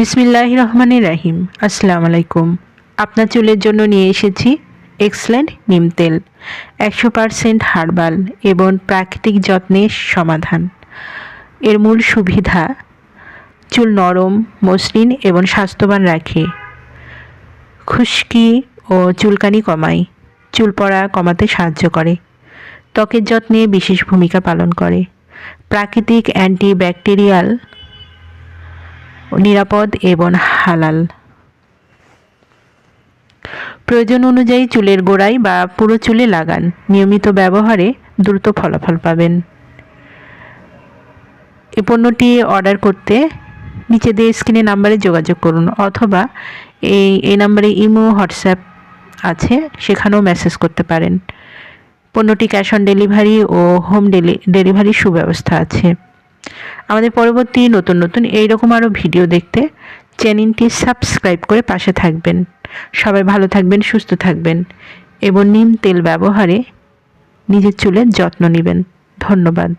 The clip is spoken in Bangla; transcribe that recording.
বিসমিল্লাহ রহমান রাহিম। আসসালামু আলাইকুম। আপনার চুলের জন্য নিয়ে এসেছি এক্সলেন্ট নিম তেল, একশো পারসেন্ট হার্বাল এবং প্রাকৃতিক যত্নের সমাধান। এর মূল সুবিধা, চুল নরম, মসৃণ এবং স্বাস্থ্যবান রাখে। খুশকি ও চুলকানি কমায়, চুল পড়া কমাতে সাহায্য করে, ত্বকের যত্নে বিশেষ ভূমিকা পালন করে। প্রাকৃতিক অ্যান্টিব্যাকটেরিয়াল নিরাপদ এবং হালাল। প্রয়োজন অনুযায়ী চুলের গোড়ায় বা পুরো চুলে লাগান। নিয়মিত ব্যবহারে দ্রুত ফলাফল পাবেন। এই পণ্যটি অর্ডার করতে নিচে দিয়ে স্ক্রিনে নাম্বারে যোগাযোগ করুন অথবা এই এই নাম্বারে ইমো, হোয়াটসঅ্যাপ আছে, সেখানেও মেসেজ করতে পারেন। পণ্যটি ক্যাশ অন ডেলিভারি ও হোম ডেলি ডেলিভারির সুব্যবস্থা আছে। আমাদের পরবর্তী নতুন নতুন এইরকম আরও ভিডিও দেখতে চ্যানেলটি সাবস্ক্রাইব করে পাশে থাকবেন। সবাই ভালো থাকবেন, সুস্থ থাকবেন এবং নিম তেল ব্যবহারে নিজের চুলের যত্ন নেবেন। ধন্যবাদ।